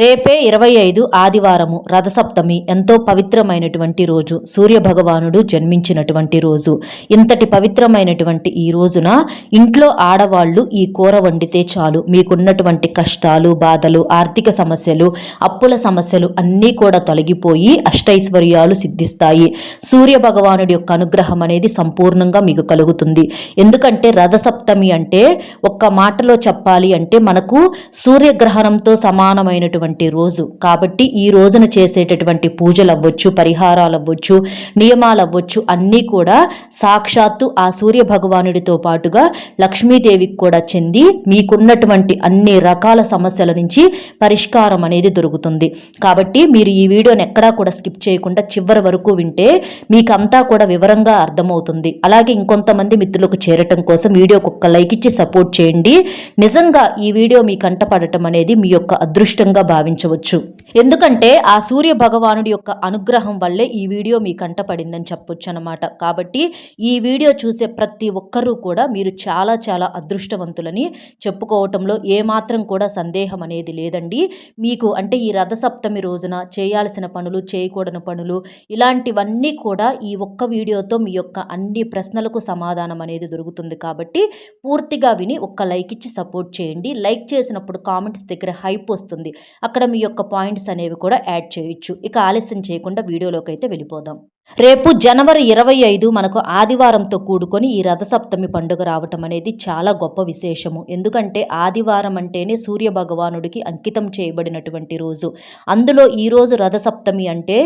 రేపే ఇరవై ఐదు ఆదివారము రథసప్తమి ఎంతో పవిత్రమైనటువంటి రోజు. సూర్య భగవానుడు జన్మించినటువంటి రోజు. ఇంతటి పవిత్రమైనటువంటి ఈ రోజున ఇంట్లో ఆడవాళ్ళు ఈ కూర వండితే చాలు. మీకున్నటువంటి కష్టాలు బాధలు ఆర్థిక సమస్యలు అప్పుల సమస్యలు అన్నీ కూడా తొలగిపోయి అష్టైశ్వర్యాలు సిద్ధిస్తాయి. సూర్య భగవానుడి యొక్క అనుగ్రహం అనేది సంపూర్ణంగా మీకు కలుగుతుంది. ఎందుకంటే రథసప్తమి అంటే ఒక్క మాటలో చెప్పాలి అంటే మనకు సూర్యగ్రహణంతో సమానమైనటువంటి చేసేటటువంటి రోజు. కాబట్టి ఈ రోజున చేసేటటువంటి పూజలు అవ్వచ్చు పరిహారాలు అవ్వచ్చు నియమాలు అవ్వచ్చు అన్నీ కూడా సాక్షాత్తు ఆ సూర్య భగవానుడితో పాటుగా లక్ష్మీదేవికి కూడా చెంది మీకున్నటువంటి అన్ని రకాల సమస్యల నుంచి పరిష్కారం అనేది దొరుకుతుంది. కాబట్టి మీరు ఈ వీడియోని ఎక్కడా కూడా స్కిప్ చేయకుండా చివరి వరకు వింటే మీకంతా కూడా వివరంగా అర్థమవుతుంది. అలాగే ఇంకొంతమంది మిత్రులకు చేరటం కోసం వీడియోకి ఒక్క లైక్ ఇచ్చి సపోర్ట్ చేయండి. నిజంగా ఈ వీడియో మీ కంటపడటం అనేది మీ యొక్క అదృష్టంగా భావించవచ్చు. ఎందుకంటే ఆ సూర్య భగవానుడి యొక్క అనుగ్రహం వల్లే ఈ వీడియో మీ కంట పడిందని చెప్పొచ్చు అనమాట కాబట్టి ఈ వీడియో చూసే ప్రతి ఒక్కరూ కూడా మీరు చాలా చాలా అదృష్టవంతులని చెప్పుకోవటంలో ఏమాత్రం కూడా సందేహం అనేది లేదండి. మీకు అంటే ఈ రథసప్తమి రోజున చేయాల్సిన పనులు చేయకూడని పనులు ఇలాంటివన్నీ కూడా ఈ ఒక్క వీడియోతో మీ యొక్క అన్ని ప్రశ్నలకు సమాధానం అనేది దొరుకుతుంది కాబట్టి పూర్తిగా విని ఒక్క లైక్ ఇచ్చి సపోర్ట్ చేయండి. లైక్ చేసినప్పుడు కామెంట్స్ దగ్గర హైప్ వస్తుంది. అక్కడ మీ యొక్క పాయింట్స్ అనేవి కూడా యాడ్ చేయొచ్చు. ఇక ఆలస్యం చేయకుండా వీడియోలోకి అయితే వెళ్ళిపోదాం. రేపు జనవరి ఇరవై ఐదు మనకు ఆదివారంతో కూడుకొని ఈ రథసప్తమి పండుగ రావటం అనేది చాలా గొప్ప విశేషము. ఎందుకంటే ఆదివారం అంటేనే సూర్య భగవానుడికి అంకితం చేయబడినటువంటి రోజు. అందులో ఈరోజు రథసప్తమి అంటే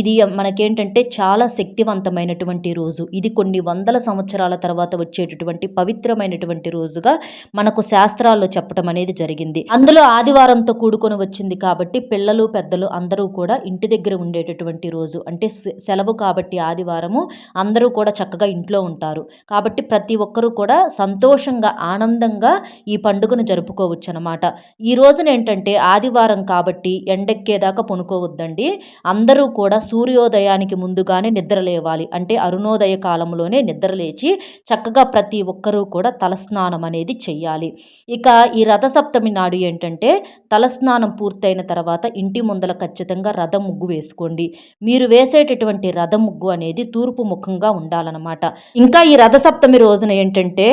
ఇది మనకేంటంటే చాలా శక్తివంతమైనటువంటి రోజు. ఇది కొన్ని వందల సంవత్సరాల తర్వాత వచ్చేటటువంటి పవిత్రమైనటువంటి రోజుగా మనకు శాస్త్రాల్లో చెప్పడం అనేది జరిగింది. అందులో ఆదివారంతో కూడుకొని వచ్చింది కాబట్టి పిల్లలు పెద్దలు అందరూ కూడా ఇంటి దగ్గర ఉండేటటువంటి రోజు. అంటే సెలవు కాబట్టి ఆదివారము అందరూ కూడా చక్కగా ఇంట్లో ఉంటారు. కాబట్టి ప్రతి ఒక్కరూ కూడా సంతోషంగా ఆనందంగా ఈ పండుగను జరుపుకోవచ్చు అనమాట ఈ రోజున ఏంటంటే ఆదివారం కాబట్టి ఎండెక్కేదాకా పొనుకోవద్దండి. అందరూ కూడా సూర్యోదయానికి ముందుగానే నిద్ర లేవాలి అంటే అరుణోదయ కాలంలోనే నిద్ర లేచి చక్కగా ప్రతి ఒక్కరూ కూడా తలస్నానం అనేది చెయ్యాలి. ఇక ఈ రథసప్తమి నాడు ఏంటంటే తలస్నానం పూర్తయిన తర్వాత ఇంటి ముందల ఖచ్చితంగా రథం ముగ్గు వేసుకోండి. మీరు వేసేటటువంటి రథ ముగ్గు అనేది తూర్పు ముఖంగా ఉండాలన్నమాట. ఇంకా ఈ రథసప్తమి రోజున ఏంటంటే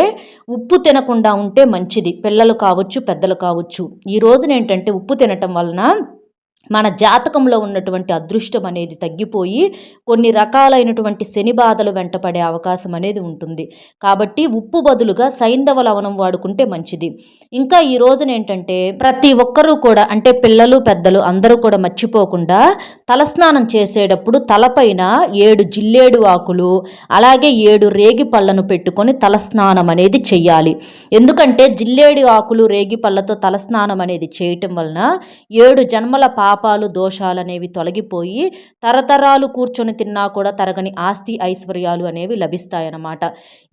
ఉప్పు తినకుండా ఉంటే మంచిది. పిల్లలు కావచ్చు పెద్దలు కావచ్చు. ఈ రోజున ఏంటంటే ఉప్పు తినటం వలన మన జాతకంలో ఉన్నటువంటి అదృష్టం అనేది తగ్గిపోయి కొన్ని రకాలైనటువంటి శని బాధలు వెంటపడే అవకాశం అనేది ఉంటుంది. కాబట్టి ఉప్పు బదులుగా సైంధవ లవణం వాడుకుంటే మంచిది. ఇంకా ఈ రోజున ఏంటంటే ప్రతి ఒక్కరూ కూడా అంటే పిల్లలు పెద్దలు అందరూ కూడా మర్చిపోకుండా తలస్నానం చేసేటప్పుడు తలపైన ఏడు జిల్లేడు ఆకులు అలాగే ఏడు రేగి పళ్ళను పెట్టుకొని తలస్నానం అనేది చెయ్యాలి. ఎందుకంటే జిల్లేడు ఆకులు రేగి పళ్ళతో తలస్నానం అనేది చేయటం వలన ఏడు జన్మల పా పాపాలు దోషాలు అనేవి తొలగిపోయి తరతరాలు కూర్చొని తిన్నా కూడా తరగని ఆస్తి ఐశ్వర్యాలు అనేవి లభిస్తాయన్నమాట.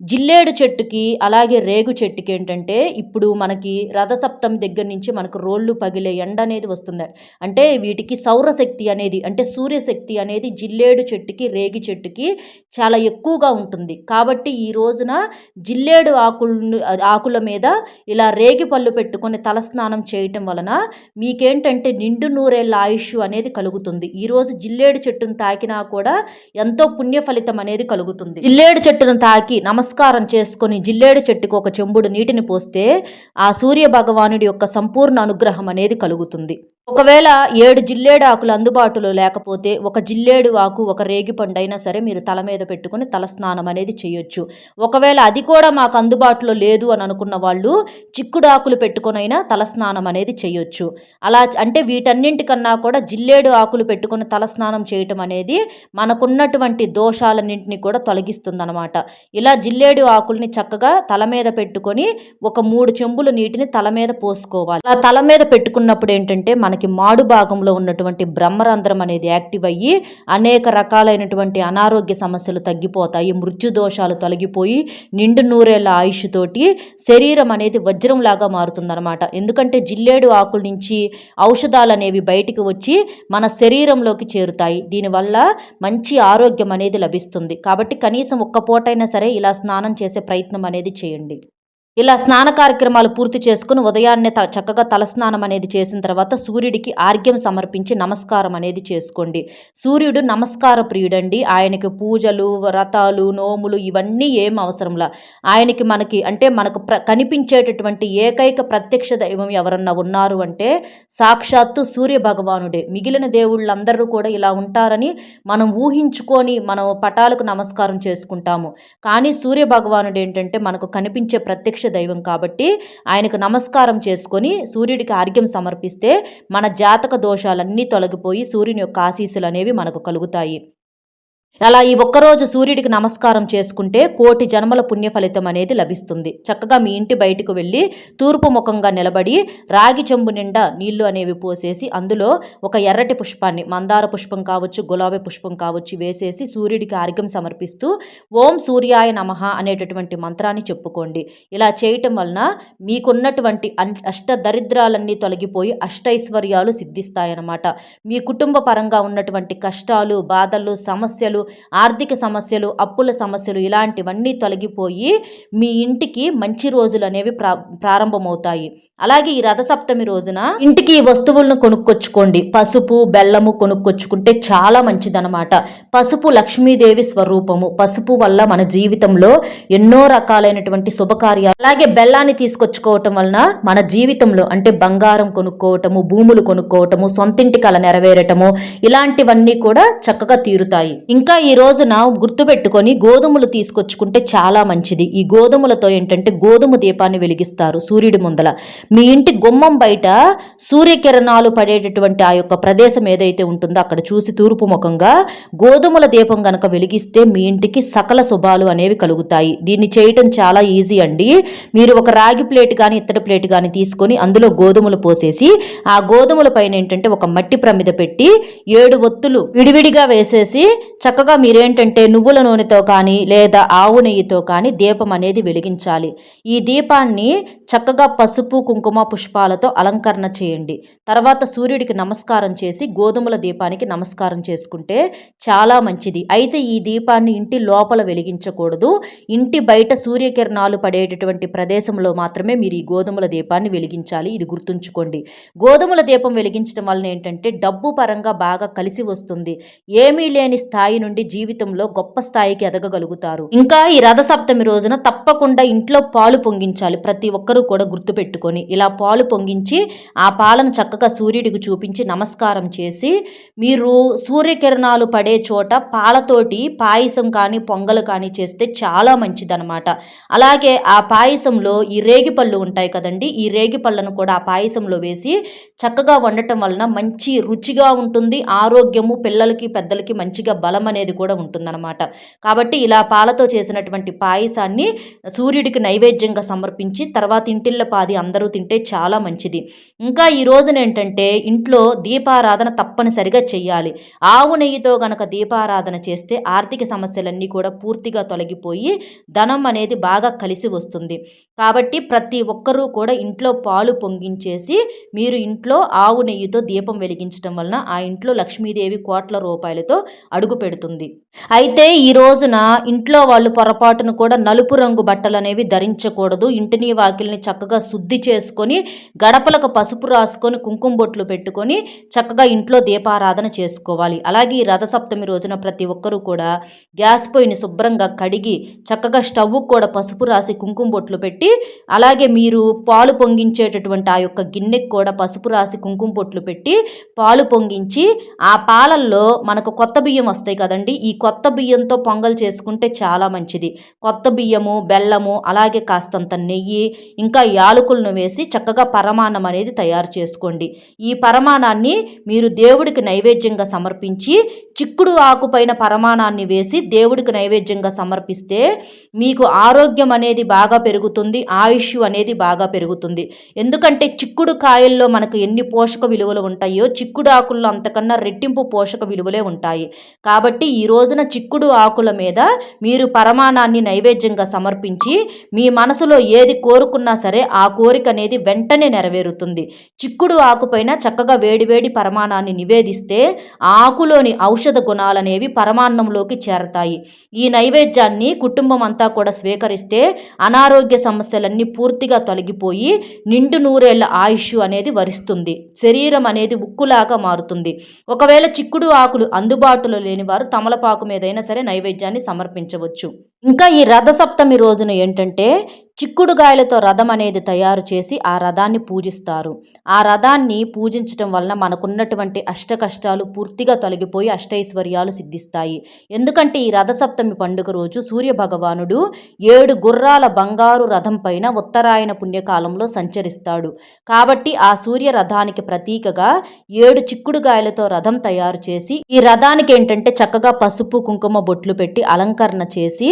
జిల్లేడు చెట్టుకి అలాగే రేగు చెట్టుకి ఏంటంటే ఇప్పుడు మనకి రథసప్తమి దగ్గర నుంచి మనకు రోళ్ళు పగిలే ఎండ అనేది వస్తుంది. అంటే వీటికి సౌరశక్తి అనేది అంటే సూర్యశక్తి అనేది జిల్లేడు చెట్టుకి రేగి చెట్టుకి చాలా ఎక్కువగా ఉంటుంది. కాబట్టి ఈ రోజున జిల్లేడు ఆకులు ఆకుల మీద ఇలా రేగి పళ్ళు పెట్టుకొని తలస్నానం చేయటం వలన మీకేంటంటే నిండు నూరేళ్ళ ఆయుష్ అనేది కలుగుతుంది. ఈరోజు జిల్లేడు చెట్టును తాకినా కూడా ఎంతో పుణ్య ఫలితం అనేది కలుగుతుంది. జిల్లేడు చెట్టును తాకి నమస్కారం చేసుకొని జిల్లేడు చెట్టుకు ఒక చెంబుడు నీటిని పోస్తే ఆ సూర్య భగవానుడి యొక్క సంపూర్ణ అనుగ్రహం అనేది కలుగుతుంది. ఒకవేళ ఏడు జిల్లేడు ఆకులు అందుబాటులో లేకపోతే ఒక జిల్లేడు ఆకు ఒక రేగి పండైనా సరే మీరు తల మీద పెట్టుకుని తల స్నానం అనేది చేయొచ్చు. ఒకవేళ అది కూడా మాకు అందుబాటులో లేదు అని అనుకున్న వాళ్ళు చిక్కుడు ఆకులు పెట్టుకునైనా తల స్నానం అనేది చేయొచ్చు. అలా అంటే వీటన్నింటికన్నా కూడా జిల్లేడు ఆకులు పెట్టుకుని తల స్నానం చేయటం అనేది మనకున్నటువంటి దోషాలన్నింటినీ కూడా తొలగిస్తుందనమాట ఇలా జిల్లేడు ఆకుల్ని చక్కగా తల మీద పెట్టుకొని ఒక మూడు చెంబులు నీటిని తల మీద పోసుకోవాలి. అలా తల మీద పెట్టుకున్నప్పుడు ఏంటంటే మనకి మాడు భాగంలో ఉన్నటువంటి బ్రహ్మరంధ్రం అనేది యాక్టివ్ అయ్యి అనేక రకాలైనటువంటి అనారోగ్య సమస్యలు తగ్గిపోతాయి. మృత్యు దోషాలు తొలగిపోయి నిండు నూరేళ్ళ ఆయుష్ తోటి శరీరం అనేది వజ్రంలాగా మారుతుందన్నమాట. ఎందుకంటే జిల్లేడు ఆకుల నుంచి ఔషధాలు అనేవి బయటికి వచ్చి మన శరీరంలోకి చేరుతాయి. దీనివల్ల మంచి ఆరోగ్యం అనేది లభిస్తుంది. కాబట్టి కనీసం ఒక్క పూటైనా సరే ఇలా స్నానం చేసే ప్రయత్నం అనేది చేయండి. ఇలా స్నాన కార్యక్రమాలు పూర్తి చేసుకుని ఉదయాన్నే త చక్కగా తలస్నానం అనేది చేసిన తర్వాత సూర్యుడికి ఆర్ఘ్యం సమర్పించి నమస్కారం అనేది చేసుకోండి. సూర్యుడు నమస్కార ప్రియుడండి. ఆయనకి పూజలు వ్రతాలు నోములు ఇవన్నీ ఏం అవసరంలా. ఆయనకి మనకి అంటే మనకు ప్ర కనిపించేటటువంటి ఏకైక ప్రత్యక్ష దైవం ఎవరన్నా ఉన్నారు అంటే సాక్షాత్తు సూర్య భగవానుడే. మిగిలిన దేవుళ్ళందరూ కూడా ఇలా ఉంటారని మనం ఊహించుకొని మనం పటాలకు నమస్కారం చేసుకుంటాము. కానీ సూర్య భగవానుడు ఏంటంటే మనకు కనిపించే ప్రత్యక్ష దైవం కాబట్టి ఆయనకు నమస్కారం చేసుకొని సూర్యుడికి ఆర్ఘ్యం సమర్పిస్తే మన జాతక దోషాలన్నీ తొలగిపోయి సూర్యుని యొక్క ఆశీస్సులు అనేవి మనకు కలుగుతాయి. అలా ఈ ఒక్కరోజు సూర్యుడికి నమస్కారం చేసుకుంటే కోటి జన్మల పుణ్య ఫలితం అనేది లభిస్తుంది. చక్కగా మీ ఇంటి బయటకు వెళ్ళి తూర్పు ముఖంగా నిలబడి రాగి చెంబు నిండా నీళ్ళు అనేవి పోసేసి అందులో ఒక ఎర్రటి పుష్పాన్ని మందార పుష్పం కావచ్చు గులాబీ పుష్పం కావచ్చు వేసేసి సూర్యుడికి ఆర్ఘ్యం సమర్పిస్తూ ఓం సూర్యాయ నమః అనేటటువంటి మంత్రాన్ని చెప్పుకోండి. ఇలా చేయటం వలన మీకున్నటువంటి అష్ట దరిద్రాలన్నీ తొలగిపోయి అష్టైశ్వర్యాలు సిద్ధిస్తాయన్నమాట. మీ కుటుంబ పరంగా ఉన్నటువంటి కష్టాలు బాధలు సమస్యలు ఆర్థిక సమస్యలు అప్పుల సమస్యలు ఇలాంటివన్నీ తొలగిపోయి మీ ఇంటికి మంచి రోజులు అనేవి ప్రా ప్రారంభమవుతాయి. అలాగే ఈ రథసప్తమి రోజున ఇంటికి ఈ వస్తువులను కొనుక్కొచ్చుకోండి. పసుపు బెల్లము కొనుక్కొచ్చుకుంటే చాలా మంచిదనమాట పసుపు లక్ష్మీదేవి స్వరూపము. పసుపు వల్ల మన జీవితంలో ఎన్నో రకాలైనటువంటి శుభకార్యాలు అలాగే బెల్లాన్ని తీసుకొచ్చుకోవటం వలన మన జీవితంలో అంటే బంగారం కొనుక్కోవటము భూములు కొనుక్కోవటము సొంతింటి కల నెరవేరటము ఇలాంటివన్నీ కూడా చక్కగా తీరుతాయి. ఇంకా ఈ రోజున గుర్తుపెట్టుకొని గోధుమలు తీసుకొచ్చుకుంటే చాలా మంచిది. ఈ గోధుమలతో ఏంటంటే గోధుమ దీపాన్ని వెలిగిస్తారు సూర్యుడి ముందల. మీ ఇంటి గుమ్మం బయట సూర్యకిరణాలు పడేటటువంటి ఆ యొక్క ప్రదేశం ఏదైతే ఉంటుందో అక్కడ చూసి తూర్పు ముఖంగా గోధుమల దీపం గనక వెలిగిస్తే మీ ఇంటికి సకల శుభాలు అనేవి కలుగుతాయి. దీన్ని చేయటం చాలా ఈజీ అండి. మీరు ఒక రాగి ప్లేట్ కానీ ఇత్తడి ప్లేట్ కానీ తీసుకొని అందులో గోధుమలు పోసేసి ఆ గోధుమల పైన ఏంటంటే ఒక మట్టి ప్రమిద పెట్టి ఏడు ఒత్తులు విడివిడిగా వేసేసి చక్క చక్కగా మీరేంటంటే నువ్వుల నూనెతో కానీ లేదా ఆవు నెయ్యితో కానీ దీపం అనేది వెలిగించాలి. ఈ దీపాన్ని చక్కగా పసుపు కుంకుమ పుష్పాలతో అలంకరణ చేయండి. తర్వాత సూర్యుడికి నమస్కారం చేసి గోధుమల దీపానికి నమస్కారం చేసుకుంటే చాలా మంచిది. అయితే ఈ దీపాన్ని ఇంటి లోపల వెలిగించకూడదు. ఇంటి బయట సూర్యకిరణాలు పడేటటువంటి ప్రదేశంలో మాత్రమే మీరు ఈ గోధుమల దీపాన్ని వెలిగించాలి. ఇది గుర్తుంచుకోండి. గోధుమల దీపం వెలిగించడం వలన ఏంటంటే డబ్బు పరంగా బాగా కలిసి వస్తుంది. ఏమీ లేని స్థాయి నుండి నుండి జీవితంలో గొప్ప స్థాయికి ఎదగగలుగుతారు. ఇంకా ఈ రథసప్తమి రోజున తప్పకుండా ఇంట్లో పాలు పొంగించాలి. ప్రతి ఒక్కరూ కూడా గుర్తుపెట్టుకొని ఇలా పాలు పొంగించి ఆ పాలను చక్కగా సూర్యుడికి చూపించి నమస్కారం చేసి మీరు సూర్యకిరణాలు పడే చోట పాలతోటి పాయసం కానీ పొంగలు కానీ చేస్తే చాలా మంచిదనమాట అలాగే ఆ పాయసంలో ఈ రేగి పళ్ళు ఉంటాయి కదండి ఈ రేగి పళ్ళను కూడా ఆ పాయసంలో వేసి చక్కగా వండటం వలన మంచి రుచిగా ఉంటుంది. ఆరోగ్యము పిల్లలకి పెద్దలకి మంచిగా బలం అనేది అనేది కూడా ఉంటుందన్నమాట. కాబట్టి ఇలా పాలతో చేసినటువంటి పాయసాన్ని సూర్యుడికి నైవేద్యంగా సమర్పించి తర్వాత ఇంటిళ్ళ పాది అందరూ తింటే చాలా మంచిది. ఇంకా ఈ రోజున ఏంటంటే ఇంట్లో దీపారాధన తప్పనిసరిగా చేయాలి ఆవు నెయ్యితో గనక దీపారాధన చేస్తే ఆర్థిక సమస్యలన్నీ కూడా పూర్తిగా తొలగిపోయి ధనం అనేది బాగా కలిసి వస్తుంది. కాబట్టి ప్రతి ఒక్కరూ కూడా ఇంట్లో పాలు పొంగించేసి మీరు ఇంట్లో ఆవు నెయ్యితో దీపం వెలిగించడం వలన ఆ ఇంట్లో లక్ష్మీదేవి కోట్ల రూపాయలతో అడుగు పెడుతుంది. అయితే ఈ రోజున ఇంట్లో వాళ్ళు పొరపాటును కూడా నలుపు రంగు బట్టలు అనేవి ధరించకూడదు. ఇంటిని వాకిల్ని చక్కగా శుద్ధి చేసుకొని గడపలకు పసుపు రాసుకొని కుంకుమ బొట్లు పెట్టుకొని చక్కగా ఇంట్లో దీపారాధన చేసుకోవాలి. అలాగే ఈ రథసప్తమి రోజున ప్రతి ఒక్కరూ కూడా గ్యాస్ పొయ్యిని శుభ్రంగా కడిగి చక్కగా స్టవ్ కూడా పసుపు రాసి కుంకుమ బొట్లు పెట్టి అలాగే మీరు పాలు పొంగించేటటువంటి ఆ యొక్క గిన్నెకి కూడా పసుపు రాసి కుంకుమ బొట్లు పెట్టి పాలు పొంగించి ఆ పాలల్లో మనకు కొత్త బియ్యం వస్తాయి కదండి ఈ కొత్త బియ్యంతో పొంగల్ చేసుకుంటే చాలా మంచిది. కొత్త బియ్యము బెల్లము అలాగే కాస్తంత నెయ్యి ఇంకా యాలకులను వేసి చక్కగా పరమాణం అనేది తయారు చేసుకోండి. ఈ పరమాణాన్ని మీరు దేవుడికి నైవేద్యంగా సమర్పించి చిక్కుడు ఆకుపైన పరమాణాన్ని వేసి దేవుడికి నైవేద్యంగా సమర్పిస్తే మీకు ఆరోగ్యం అనేది బాగా పెరుగుతుంది ఆయుష్ అనేది బాగా పెరుగుతుంది. ఎందుకంటే చిక్కుడు కాయల్లో మనకు ఎన్ని పోషక విలువలు ఉంటాయో చిక్కుడు ఆకుల్లో అంతకన్నా రెట్టింపు పోషక విలువలే ఉంటాయి. కాబట్టి ఈ రోజున చిక్కుడు ఆకుల మీద మీరు పరమాణాన్ని నైవేద్యంగా సమర్పించి మీ మనసులో ఏది కోరుకున్నా సరే ఆ కోరిక అనేది వెంటనే నెరవేరుతుంది. చిక్కుడు ఆకుపైన చక్కగా వేడివేడి పరమాణాన్ని నివేదిస్తే ఆ ఆకులోని ఔషధ గుణాలనేవి పరమాన్నంలోకి చేరతాయి. ఈ నైవేద్యాన్ని కుటుంబం అంతా కూడా స్వీకరిస్తే అనారోగ్య సమస్యలన్నీ పూర్తిగా తొలగిపోయి నిండు నూరేళ్ళ ఆయుష్ అనేది వరిస్తుంది. శరీరం అనేది ఉక్కులాగా మారుతుంది. ఒకవేళ చిక్కుడు ఆకులు అందుబాటులో లేని వారు తమలపాకు మీదైనా సరే నైవేద్యాన్ని సమర్పించవచ్చు. ఇంకా ఈ రథసప్తమి రోజున ఏంటంటే చిక్కుడుగాయలతో రథం అనేది తయారు చేసి ఆ రథాన్ని పూజిస్తారు. ఆ రథాన్ని పూజించటం వలన మనకున్నటువంటి అష్ట కష్టాలు పూర్తిగా తొలగిపోయి అష్టైశ్వర్యాలు సిద్ధిస్తాయి. ఎందుకంటే ఈ రథసప్తమి పండుగ రోజు సూర్య భగవానుడు ఏడు గుర్రాల బంగారు రథం పైన ఉత్తరాయణ పుణ్యకాలంలో సంచరిస్తాడు. కాబట్టి ఆ సూర్య రథానికి ప్రతీకగా ఏడు చిక్కుడుగాయలతో రథం తయారు చేసి ఈ రథానికి ఏంటంటే చక్కగా పసుపు కుంకుమ బొట్లు పెట్టి అలంకరణ చేసి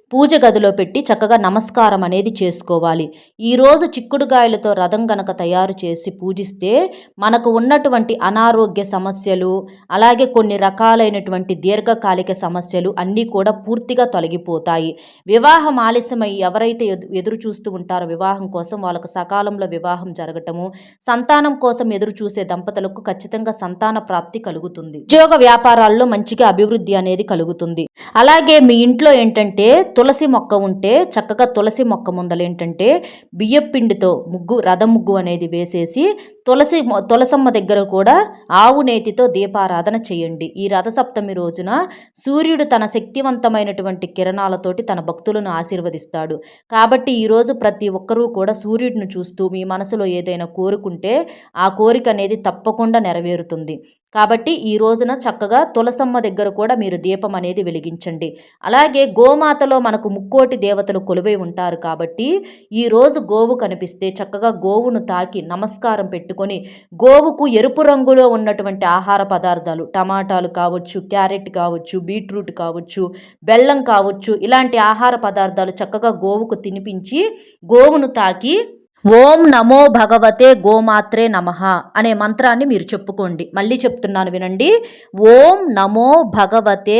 పూజ గదిలో పెట్టి చక్కగా నమస్కారం అనేది చేసుకోవాలి. ఈరోజు చిక్కుడుగాయలతో రథం గనక తయారు చేసి పూజిస్తే మనకు ఉన్నటువంటి అనారోగ్య సమస్యలు అలాగే కొన్ని రకాలైనటువంటి దీర్ఘకాలిక సమస్యలు అన్నీ కూడా పూర్తిగా తొలగిపోతాయి. వివాహం ఆలస్యమై ఎవరైతే ఎదురు చూస్తూ ఉంటారో వివాహం కోసం వాళ్ళకు సకాలంలో వివాహం జరగటము సంతానం కోసం ఎదురు చూసే దంపతులకు ఖచ్చితంగా సంతాన ప్రాప్తి కలుగుతుంది. ఉద్యోగ వ్యాపారాల్లో మంచిగా అభివృద్ధి అనేది కలుగుతుంది. అలాగే మీ ఇంట్లో ఏంటంటే తులసి మొక్క ఉంటే చక్కగా తులసి మొక్క ముందలు ఏంటంటే బియ్యపిండితో ముగ్గు రథ ముగ్గు అనేది వేసేసి తులసి తులసమ్మ దగ్గర కూడా ఆవు నేతితో దీపారాధన చేయండి. ఈ రథసప్తమి రోజున సూర్యుడు తన శక్తివంతమైనటువంటి కిరణాలతోటి తన భక్తులను ఆశీర్వదిస్తాడు. కాబట్టి ఈరోజు ప్రతి ఒక్కరూ కూడా సూర్యుడిని చూస్తూ మీ మనసులో ఏదైనా కోరుకుంటే ఆ కోరిక అనేది తప్పకుండా నెరవేరుతుంది. కాబట్టి ఈ రోజున చక్కగా తులసమ్మ దగ్గర కూడా మీరు దీపం అనేది వెలిగించండి. అలాగే గోమాతలో మనకు ముక్కోటి దేవతలు కొలువై ఉంటారు కాబట్టి ఈరోజు గోవు కనిపిస్తే చక్కగా గోవును తాకి నమస్కారం పెట్టుకొని గోవుకు ఎరుపు రంగులో ఉన్నటువంటి ఆహార పదార్థాలు టమాటాలు కావచ్చు క్యారెట్ కావచ్చు బీట్రూట్ కావచ్చు బెల్లం కావచ్చు ఇలాంటి ఆహార పదార్థాలు చక్కగా గోవుకు తినిపించి గోవును తాకి ఓం నమో భగవతే గోమాత్రే నమ అనే మంత్రాన్ని మీరు చెప్పుకోండి. మళ్ళీ చెప్తున్నాను వినండి. ఓం నమో భగవతే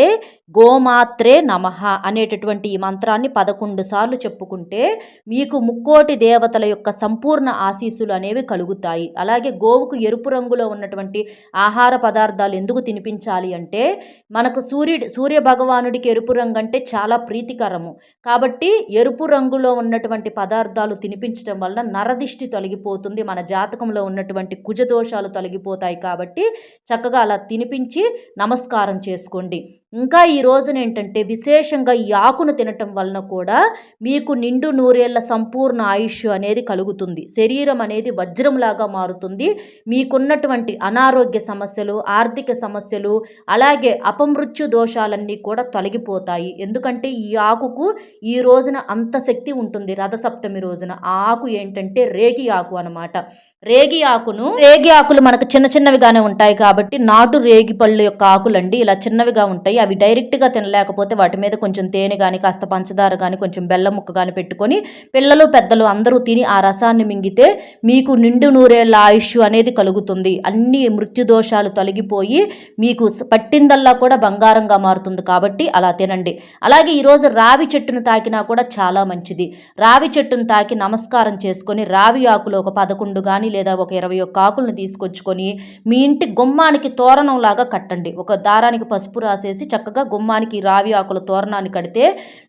గోమాత్రే నమ అనేటటువంటి ఈ మంత్రాన్ని పదకొండు సార్లు చెప్పుకుంటే మీకు ముక్కోటి దేవతల యొక్క సంపూర్ణ ఆశీస్సులు అనేవి కలుగుతాయి. అలాగే గోవుకు ఎరుపు రంగులో ఉన్నటువంటి ఆహార పదార్థాలు ఎందుకు తినిపించాలి అంటే మనకు సూర్యుడి సూర్య భగవానుడికి ఎరుపు రంగు అంటే చాలా ప్రీతికరము. కాబట్టి ఎరుపు రంగులో ఉన్నటువంటి పదార్థాలు తినిపించడం వల్ల నరదిష్టి తొలగిపోతుంది. మన జాతకంలో ఉన్నటువంటి కుజదోషాలు తొలగిపోతాయి కాబట్టి చక్కగా అలా తినిపించి నమస్కారం చేసుకోండి. ఇంకా ఈ రోజున ఏంటంటే విశేషంగా ఈ ఆకును తినటం వలన కూడా మీకు నిండు నూరేళ్ళ సంపూర్ణ ఆయుష్ అనేది కలుగుతుంది. శరీరం అనేది వజ్రంలాగా మారుతుంది. మీకున్నటువంటి అనారోగ్య సమస్యలు ఆర్థిక సమస్యలు అలాగే అపమృత్యు దోషాలన్నీ కూడా తొలగిపోతాయి. ఎందుకంటే ఈ ఆకుకు ఈ రోజున అంత శక్తి ఉంటుంది రథసప్తమి రోజున. ఆ ఆకు ఏంటంటే రేగి ఆకు అనమాట రేగి ఆకును రేగి ఆకులు మనకు చిన్న చిన్నవిగానే ఉంటాయి కాబట్టి నాటు రేగి పళ్ళు యొక్క ఆకులండి ఇలా చిన్నవిగా ఉంటాయి. అవి డైరెక్ట్గా తినలేకపోతే వాటి మీద కొంచెం తేనె కానీ కాస్త పంచదార కానీ కొంచెం బెల్లం ముక్క కానీ పెట్టుకొని పిల్లలు పెద్దలు అందరూ తిని ఆ రసాన్ని మింగితే మీకు నిండు నూరేళ్ళ ఆయుష్ అనేది కలుగుతుంది. అన్ని మృత్యుదోషాలు తొలగిపోయి మీకు పట్టిందల్లా కూడా బంగారంగా మారుతుంది కాబట్టి అలా తినండి. అలాగే ఈరోజు రావి చెట్టును తాకినా కూడా చాలా మంచిది. రావి చెట్టును తాకి నమస్కారం చేసుకొని రావి ఆకులు ఒక పదకొండు కానీ లేదా ఒక ఇరవై ఒక్క ఆకులను తీసుకొచ్చుకొని మీ ఇంటి గుమ్మానికి తోరణంలాగా కట్టండి. ఒక దారానికి పసుపు రాసేసి చక్కగా గుమ్మానికి రావి ఆకుల తోరణాన్ని కడితే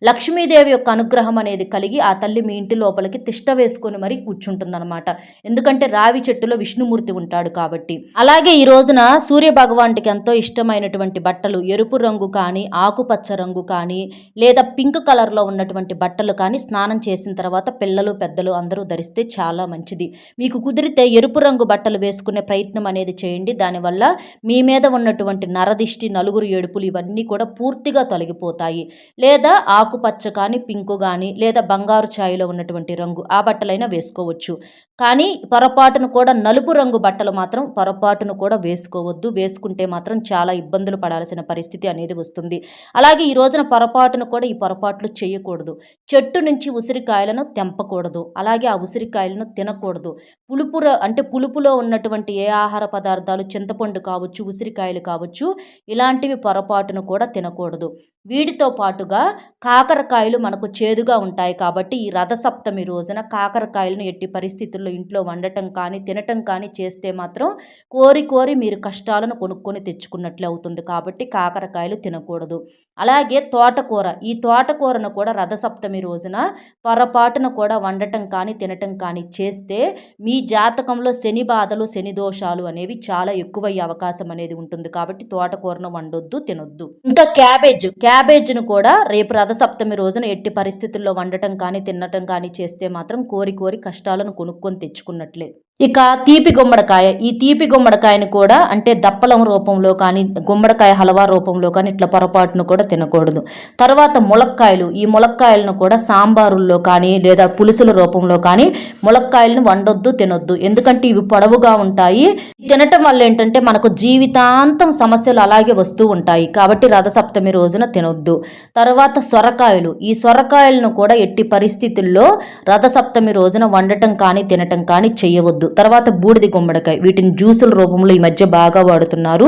లక్ష్మీదేవి యొక్క అనుగ్రహం అనేది కలిగి ఆ తల్లి మీ ఇంటి లోపలికి తిష్ట వేసుకొని మరీ కూర్చుంటుందన్నమాట. ఎందుకంటే రావి చెట్టులో విష్ణుమూర్తి ఉంటాడు కాబట్టి. అలాగే ఈ రోజున సూర్య భగవానుడికి ఎంతో ఇష్టమైనటువంటి బట్టలు ఎరుపు రంగు కానీ ఆకుపచ్చ రంగు కానీ లేదా పింక్ కలర్లో ఉన్నటువంటి బట్టలు కానీ స్నానం చేసిన తర్వాత పిల్లలు పెద్దలు అందరూ ధరిస్తే చాలా మంచిది. మీకు కుదిరితే ఎరుపు రంగు బట్టలు వేసుకునే ప్రయత్నం అనేది చేయండి. దానివల్ల మీ మీద ఉన్నటువంటి నరదిష్టి నలుగురు ఏడుపులు ఇవన్నీ అన్నీ కూడా పూర్తిగా తొలగిపోతాయి. లేదా ఆకుపచ్చ కానీ పింకు కానీ లేదా బంగారు ఛాయలో ఉన్నటువంటి రంగు ఆ బట్టలైనా వేసుకోవచ్చు. కానీ పొరపాటును కూడా నలుపు రంగు బట్టలు మాత్రం పొరపాటును కూడా వేసుకోవద్దు. వేసుకుంటే మాత్రం చాలా ఇబ్బందులు పడాల్సిన పరిస్థితి అనేది వస్తుంది. అలాగే ఈ రోజున పొరపాటును కూడా ఈ పొరపాట్లు చేయకూడదు. చెట్టు నుంచి ఉసిరికాయలను తెంపకూడదు. అలాగే ఆ ఉసిరికాయలను తినకూడదు. పులుపు అంటే పులుపులో ఉన్నటువంటి ఏ ఆహార పదార్థాలు చింతపండు కావచ్చు ఉసిరికాయలు కావచ్చు ఇలాంటివి పొరపాటును కూడా తినకూడదు. వీటితో పాటుగా కాకరకాయలు మనకు చేదుగా ఉంటాయి కాబట్టి ఈ రథసప్తమి రోజున కాకరకాయలను ఎట్టి పరిస్థితుల్లో ఇంట్లో వండటం కానీ తినటం కానీ చేస్తే మాత్రం కోరి కోరి మీరు కష్టాలను కొనుక్కొని తెచ్చుకున్నట్లే అవుతుంది కాబట్టి కాకరకాయలు తినకూడదు. అలాగే తోటకూర ఈ తోటకూరను కూడా రథసప్తమి రోజున పొరపాటున కూడా వండటం కానీ తినటం కానీ చేస్తే మీ జాతకంలో శని బాధలు శని దోషాలు అనేవి చాలా ఎక్కువయ్యే అవకాశం అనేది ఉంటుంది కాబట్టి తోటకూరను వండొద్దు తినొద్దు. ఇంకా క్యాబేజ్ క్యాబేజ్ను కూడా రేపు రథసప్తమి రోజున ఎట్టి పరిస్థితుల్లో వండటం కానీ తినటం కానీ చేస్తే మాత్రం కోరి కోరి కష్టాలను కొనుక్కొని తెచ్చుకున్నట్లే. ఇక తీపి గుమ్మడికాయ ఈ తీపి గుమ్మడికాయని కూడా అంటే దప్పలం రూపంలో కానీ గుమ్మడికాయ హల్వా రూపంలో కానీ ఇట్లా పొరపాటును కూడా తినకూడదు. తర్వాత ములక్కాయలు ఈ ములక్కాయలను కూడా సాంబారుల్లో కానీ లేదా పులుసుల రూపంలో కానీ ములక్కాయలను వండొద్దు తినొద్దు. ఎందుకంటే ఇవి పొడవుగా ఉంటాయి. తినటం వల్ల ఏంటంటే మనకు జీవితాంతం సమస్యలు అలాగే వస్తూ ఉంటాయి. కాబట్టి రథసప్తమి రోజున తినొద్దు. తర్వాత సొరకాయలు ఈ సొరకాయలను కూడా ఎట్టి పరిస్థితుల్లో రథసప్తమి రోజున వండటం కానీ తినటం కానీ చేయవద్దు. తర్వాత బూడిది గుమ్మడికాయ. వీటిని జ్యూసుల రూపంలో ఈ మధ్య బాగా వాడుతున్నారు.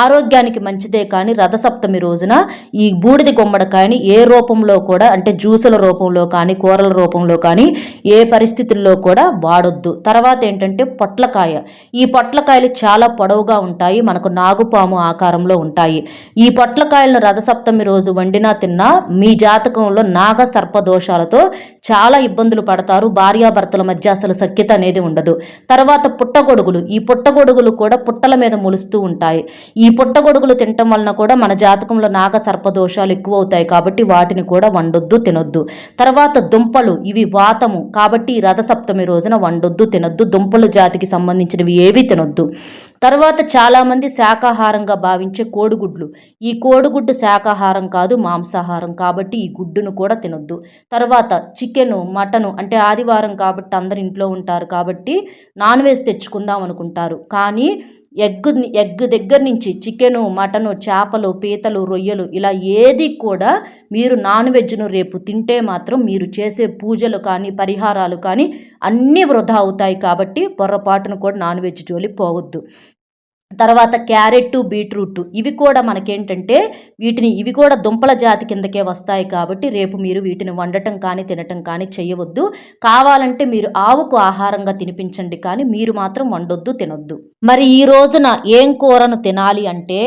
ఆరోగ్యానికి మంచిదే కానీ రథసప్తమి రోజున ఈ బూడిది గుమ్మడికాయని ఏ రూపంలో కూడా అంటే జ్యూసుల రూపంలో కానీ కూరల రూపంలో కానీ ఏ పరిస్థితుల్లో కూడా వాడొద్దు. తర్వాత ఏంటంటే పొట్లకాయ. ఈ పొట్లకాయలు చాలా పొడవుగా ఉంటాయి మనకు నాగుపాము ఆకారంలో ఉంటాయి. ఈ పొట్లకాయలను రథసప్తమి రోజు వండినా తిన్నా మీ జాతకంలో నాగ సర్ప దోషాలతో చాలా ఇబ్బందులు పడతారు. భార్యాభర్తల మధ్య అసలు సఖ్యత అనేది ఉండదు. తర్వాత పుట్టగొడుగులు. ఈ పుట్టగొడుగులు కూడా పుట్టల మీద మొలుస్తూ ఉంటాయి. ఈ పుట్టగొడుగులు తినటం వలన కూడా మన జాతకంలో నాగ సర్పదోషాలు ఎక్కువ అవుతాయి కాబట్టి వాటిని కూడా వండొద్దు తినొద్దు. తర్వాత దుంపలు. ఇవి వాతము. కాబట్టి రథసప్తమి రోజున వండొద్దు తినొద్దు. దుంపలు జాతికి సంబంధించినవి ఏవి తినొద్దు. తర్వాత చాలామంది శాకాహారంగా భావించే కోడిగుడ్లు. ఈ కోడిగుడ్డు శాకాహారం కాదు మాంసాహారం. కాబట్టి ఈ గుడ్డును కూడా తినొద్దు. తర్వాత చికెను మటను అంటే ఆదివారం కాబట్టి అందరు ఇంట్లో ఉంటారు కాబట్టి నాన్ వెజ్ తెచ్చుకుందాం అనుకుంటారు. కానీ ఎగ్ ఎగ్ దగ్గర నుంచి చికెను మటను చేపలు పీతలు రొయ్యలు ఇలా ఏది కూడా మీరు నాన్ వెజ్ను రేపు తింటే మాత్రం మీరు చేసే పూజలు కానీ పరిహారాలు కానీ అన్నీ వృధా అవుతాయి కాబట్టి పొరపాటును కూడా నాన్ వెజ్ జోలి పోవద్దు. తర్వాత క్యారెట్ బీట్రూట్ ఇవి కూడా మనకేంటంటే వీటిని ఇవి కూడా దుంపల జాతి కిందకే వస్తాయి కాబట్టి రేపు మీరు వీటిని వండటం కానీ తినటం కానీ చేయవద్దు. కావాలంటే మీరు ఆవుకు ఆహారంగా తినిపించండి కానీ మీరు మాత్రం వండొద్దు తినొద్దు. మరి ఈ రోజున ఏం కూరను తినాలి అంటే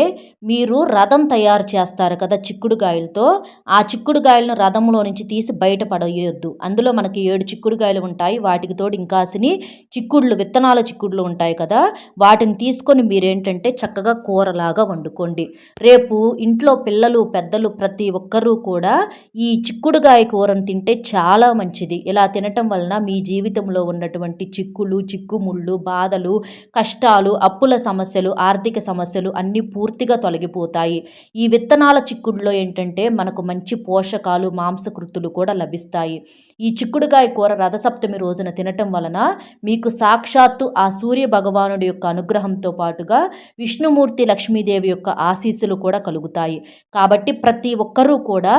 మీరు రథం తయారు చేస్తారు కదా చిక్కుడుగాయలతో ఆ చిక్కుడుగాయలను రథంలో నుంచి తీసి బయట పడేయొద్దు. అందులో మనకి ఏడు చిక్కుడుగాయలు ఉంటాయి. వాటికి తోడు ఇంకాసిని చిక్కుళ్ళు విత్తనాల చిక్కుళ్ళు ఉంటాయి కదా. వాటిని తీసుకొని మీరే ఏంటంటే చక్కగా కూరలాగా వండుకోండి. రేపు ఇంట్లో పిల్లలు పెద్దలు ప్రతి ఒక్కరూ కూడా ఈ చిక్కుడుగాయ కూరను తింటే చాలా మంచిది. ఇలా తినటం వలన మీ జీవితంలో ఉన్నటువంటి చిక్కులు చిక్కుముళ్ళు బాధలు కష్టాలు అప్పుల సమస్యలు ఆర్థిక సమస్యలు అన్నీ పూర్తిగా తొలగిపోతాయి. ఈ విత్తనాల చిక్కుడులో ఏంటంటే మనకు మంచి పోషకాలు మాంసకృతులు కూడా లభిస్తాయి. ఈ చిక్కుడుగాయ కూర రథసప్తమి రోజున తినటం వలన మీకు సాక్షాత్తు ఆ సూర్య భగవానుడి యొక్క అనుగ్రహంతో పాటుగా విష్ణుమూర్తి లక్ష్మీదేవి యొక్క ఆశీస్సులు కూడా కలుగుతాయి. కాబట్టి ప్రతి ఒక్కరూ కూడా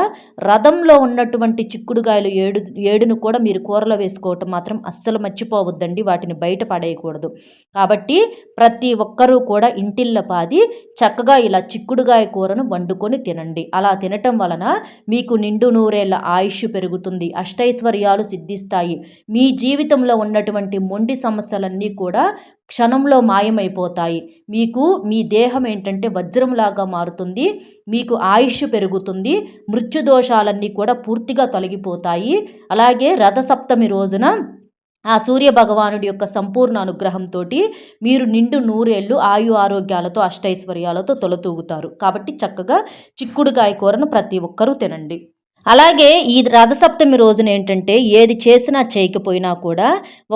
రథంలో ఉన్నటువంటి చిక్కుడుగాయలు ఏడు ఏడును కూడా మీరు కూరలో వేసుకోవటం మాత్రం అస్సలు మర్చిపోవద్దండి. వాటిని బయట పడేయకూడదు. కాబట్టి ప్రతి ఒక్కరూ కూడా ఇంటిళ్ళ పాది చక్కగా ఇలా చిక్కుడుగాయ కూరను వండుకొని తినండి. అలా తినటం వలన మీకు నిండు నూరేళ్ళ ఆయుష్ పెరుగుతుంది. అష్టైశ్వర్యాలు సిద్ధిస్తాయి. మీ జీవితంలో ఉన్నటువంటి మొండి సమస్యలన్నీ కూడా క్షణంలో మాయమైపోతాయి. మీకు మీ దేహం ఏంటంటే వజ్రంలాగా మారుతుంది. మీకు ఆయుష్ పెరుగుతుంది. మృత్యుదోషాలన్నీ కూడా పూర్తిగా తొలగిపోతాయి. అలాగే రథసప్తమి రోజున ఆ సూర్య భగవానుడి యొక్క సంపూర్ణ అనుగ్రహంతో మీరు నిండు నూరేళ్ళు ఆయు ఆరోగ్యాలతో అష్టైశ్వర్యాలతో తొలతూగుతారు. కాబట్టి చక్కగా చిక్కుడుకాయ కూరను ప్రతి ఒక్కరూ తినండి. అలాగే ఈ రథసప్తమి రోజున ఏంటంటే ఏది చేసినా చేయకపోయినా కూడా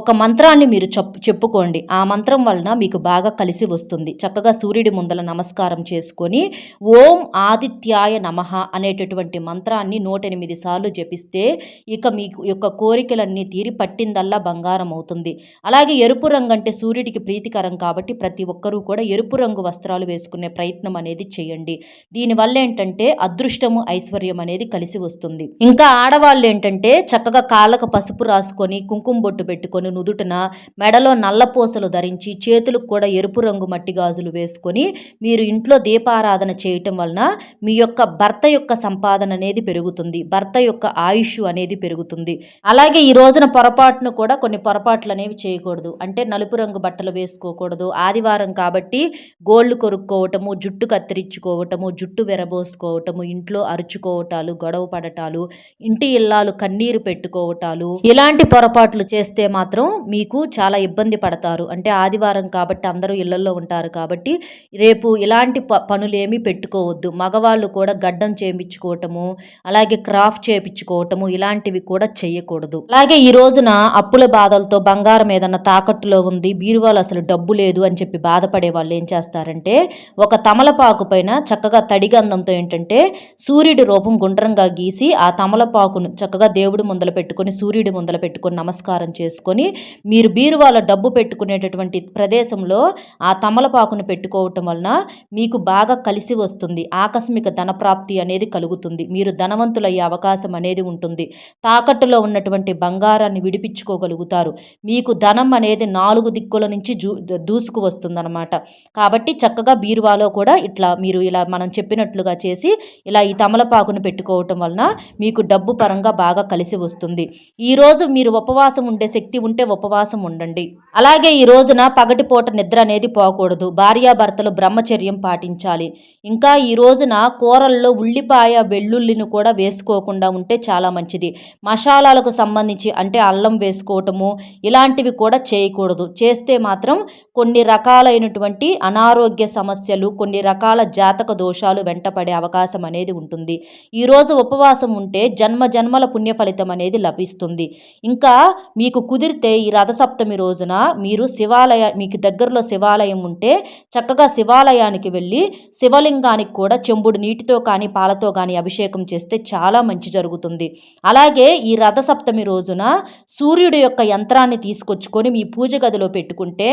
ఒక మంత్రాన్ని మీరు చెప్పు చెప్పుకోండి. ఆ మంత్రం వలన మీకు బాగా కలిసి వస్తుంది. చక్కగా సూర్యుడి ముందల నమస్కారం చేసుకొని ఓం ఆదిత్యాయ నమః అనేటటువంటి మంత్రాన్ని నూట ఎనిమిది సార్లు జపిస్తే ఇక మీకు యొక్క కోరికలన్నీ తీరి పట్టిందల్లా బంగారం అవుతుంది. అలాగే ఎరుపు రంగు అంటే సూర్యుడికి ప్రీతికరం కాబట్టి ప్రతి ఒక్కరూ కూడా ఎరుపు రంగు వస్త్రాలు వేసుకునే ప్రయత్నం అనేది చేయండి. దీనివల్ల ఏంటంటే అదృష్టము ఐశ్వర్యం అనేది కలిసి వస్తుంది. వస్తుంది ఇంకా ఆడవాళ్ళు ఏంటంటే చక్కగా కాళ్ళకు పసుపు రాసుకొని కుంకుమ బొట్టు పెట్టుకొని నుదుటిన మెడలో నల్లపూసలు ధరించి చేతులకు కూడా ఎరుపు రంగు మట్టి గాజులు వేసుకొని మీరు ఇంట్లో దీపారాధన చేయటం వలన మీ యొక్క భర్త యొక్క సంపాదన అనేది పెరుగుతుంది. భర్త యొక్క ఆయుష్ అనేది పెరుగుతుంది. అలాగే ఈ రోజున పొరపాటును కూడా కొన్ని పొరపాట్లు అనేవి చేయకూడదు. అంటే నలుపు రంగు బట్టలు వేసుకోకూడదు. ఆదివారం కాబట్టి గోల్డ్ కొరుక్కోవటము జుట్టు కత్తిరించుకోవటము జుట్టు విరబోసుకోవటము ఇంట్లో అరుచుకోవటాలు గొడవ పడటాలు ఇంటి ఇల్లాలు కన్నీరు పెట్టుకోవటాలు ఇలాంటి పొరపాట్లు చేస్తే మాత్రం మీకు చాలా ఇబ్బంది పడతారు. అంటే ఆదివారం కాబట్టి అందరూ ఇళ్ళలో ఉంటారు కాబట్టి రేపు ఇలాంటి ప పనులేమీ పెట్టుకోవద్దు. మగవాళ్ళు కూడా గడ్డం చేయించుకోవటము అలాగే క్రాఫ్ట్ చేయించుకోవటము ఇలాంటివి కూడా చేయకూడదు అలాగే ఈ రోజున అప్పుల బాధలతో బంగారం ఏదన్నా తాకట్టులో ఉంది బీరువాలు అసలు డబ్బు లేదు అని చెప్పి బాధపడే వాళ్ళు ఏం చేస్తారంటే ఒక తమలపాకు పైన చక్కగా తడిగంధంతో ఏంటంటే సూర్యుడి రూపం గుండ్రంగా గీసి ఆ తమలపాకును చక్కగా దేవుడి ముందల పెట్టుకొని సూర్యుడి ముందల పెట్టుకొని నమస్కారం చేసుకొని మీరు బీరువాలో డబ్బు పెట్టుకునేటటువంటి ప్రదేశంలో ఆ తమలపాకును పెట్టుకోవటం వలన మీకు బాగా కలిసి వస్తుంది. ఆకస్మిక ధనప్రాప్తి అనేది కలుగుతుంది. మీరు ధనవంతులయ్యే అవకాశం అనేది ఉంటుంది. తాకట్టులో ఉన్నటువంటి బంగారాన్ని విడిపించుకోగలుగుతారు. మీకు ధనం అనేది నాలుగు దిక్కుల నుంచి జూ దూసుకు వస్తుందన్నమాట. కాబట్టి చక్కగా బీరువాలో కూడా ఇట్లా మీరు ఇలా మనం చెప్పినట్లుగా చేసి ఇలా ఈ తమలపాకును పెట్టుకోవటం వలన మీకు డబ్బు పరంగా బాగా కలిసి వస్తుంది. ఈరోజు మీరు ఉపవాసం ఉండే శక్తి ఉంటే ఉపవాసం ఉండండి. అలాగే ఈ రోజున పగటిపూట నిద్ర అనేది పోకూడదు. భార్యాభర్తలు బ్రహ్మచర్యం పాటించాలి. ఇంకా ఈ రోజున కూరల్లో ఉల్లిపాయ వెల్లుల్లిని కూడా వేసుకోకుండా ఉంటే చాలా మంచిది. మసాలాలకు సంబంధించి అంటే అల్లం వేసుకోవటము ఇలాంటివి కూడా చేయకూడదు. చేస్తే మాత్రం కొన్ని రకాలైనటువంటి అనారోగ్య సమస్యలు కొన్ని రకాల జాతక దోషాలు వెంటపడే అవకాశం అనేది ఉంటుంది. ఈరోజు ఉపవాసం ఉంటే జన్మ జన్మల పుణ్య ఫలితం అనేది లభిస్తుంది. ఇంకా మీకు కుదిరితే ఈ రథసప్తమి రోజున మీరు శివాలయ మీకు దగ్గరలో శివాలయం ఉంటే చక్కగా శివాలయానికి వెళ్ళి శివలింగానికి కూడా చెంబుడు నీటితో కానీ పాలతో కానీ అభిషేకం చేస్తే చాలా మంచి జరుగుతుంది. అలాగే ఈ రథసప్తమి రోజున సూర్యుడి యొక్క యంత్రాన్ని తీసుకొచ్చుకొని మీ పూజ గదిలో పెట్టుకుంటే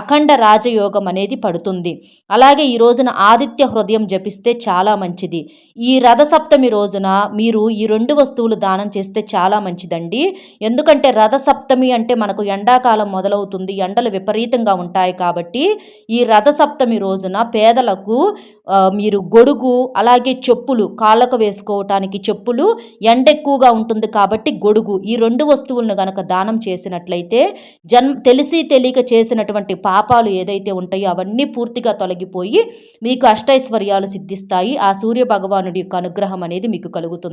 అఖండ రాజయోగం అనేది పడుతుంది. అలాగే ఈ రోజున ఆదిత్య హృదయం జపిస్తే చాలా మంచిది. ఈ రథసప్తమి రోజున మీరు ఈ రెండు వస్తువులు దానం చేస్తే చాలా మంచిదండి. ఎందుకంటే రథసప్తమి అంటే మనకు ఎండాకాలం మొదలవుతుంది ఎండలు విపరీతంగా ఉంటాయి కాబట్టి ఈ రథసప్తమి రోజున పేదలకు మీరు గొడుగు అలాగే చెప్పులు కాళ్ళకు వేసుకోవటానికి చెప్పులు ఎండ ఎక్కువగా ఉంటుంది కాబట్టి గొడుగు ఈ రెండు వస్తువులను గనక దానం చేసినట్లయితే జన్మ తెలిసి తెలియక చేసినటువంటి పాపాలు ఏదైతే ఉంటాయో అవన్నీ పూర్తిగా తొలగిపోయి మీకు అష్టైశ్వర్యాలు సిద్ధిస్తాయి. ఆ సూర్య భగవానుడి యొక్క అనుగ్రహం అనేది మీకు కలుగుతుంది.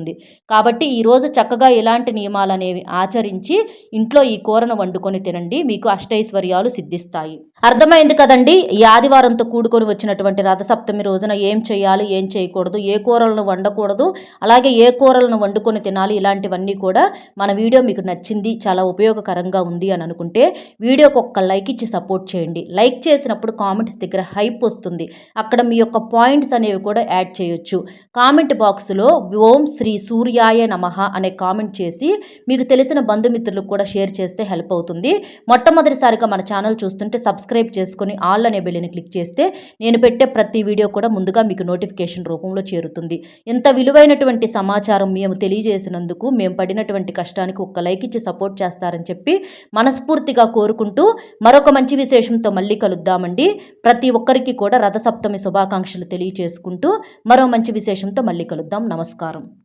కాబట్టి ఈరోజు చక్కగా ఇలాంటి నియమాలు అనేవి ఆచరించి ఇంట్లో ఈ కూరను వండుకొని తినండి. మీకు అష్టైశ్వర్యాలు సిద్ధిస్తాయి. అర్థమైంది కదండి. ఈ ఆదివారంతో కూడుకొని వచ్చినటువంటి రథసప్తమి రోజున ఏం చేయాలి ఏం చేయకూడదు ఏ కూరలను వండకూడదు అలాగే ఏ కూరలను వండుకొని తినాలి ఇలాంటివన్నీ కూడా మన వీడియో మీకు నచ్చింది చాలా ఉపయోగకరంగా ఉంది అని అనుకుంటే వీడియోకి ఒక్క లైక్ ఇచ్చి సపోర్ట్ చేయండి. లైక్ చేసినప్పుడు కామెంట్స్ దగ్గర హైప్ వస్తుంది. అక్కడ మీ యొక్క పాయింట్స్ అనేవి కూడా యాడ్ చేయొచ్చు. కామెంట్ బాక్స్లో ఓం శ్రీ సూర్యాయ నమ అనే కామెంట్ చేసి మీకు తెలిసిన బంధుమిత్రులకు కూడా షేర్ చేస్తే హెల్ప్ అవుతుంది. మొట్టమొదటిసారిగా మన ఛానల్ చూస్తుంటే సబ్స్క్రైబ్ చేసుకుని ఆల్ అనే బెల్లిని క్లిక్ చేస్తే నేను పెట్టే ప్రతి వీడియో కూడా ముందుగా మీకు నోటిఫికేషన్ రూపంలో చేరుతుంది. ఇంత విలువైనటువంటి సమాచారం మేము తెలియజేసినందుకు మేము పడినటువంటి కష్టానికి ఒక్క లైక్ ఇచ్చి సపోర్ట్ చేస్తారని చెప్పి మనస్ఫూర్తిగా కోరుకుంటూ మరొక మంచి విశేషంతో మళ్ళీ కలుద్దామండి. ప్రతి ఒక్కరికి కూడా రథసప్తమి శుభాకాంక్షలు తెలియజేసుకుంటూ మరో మంచి విశేషంతో మళ్ళీ కలుద్దాం. నమస్కారం.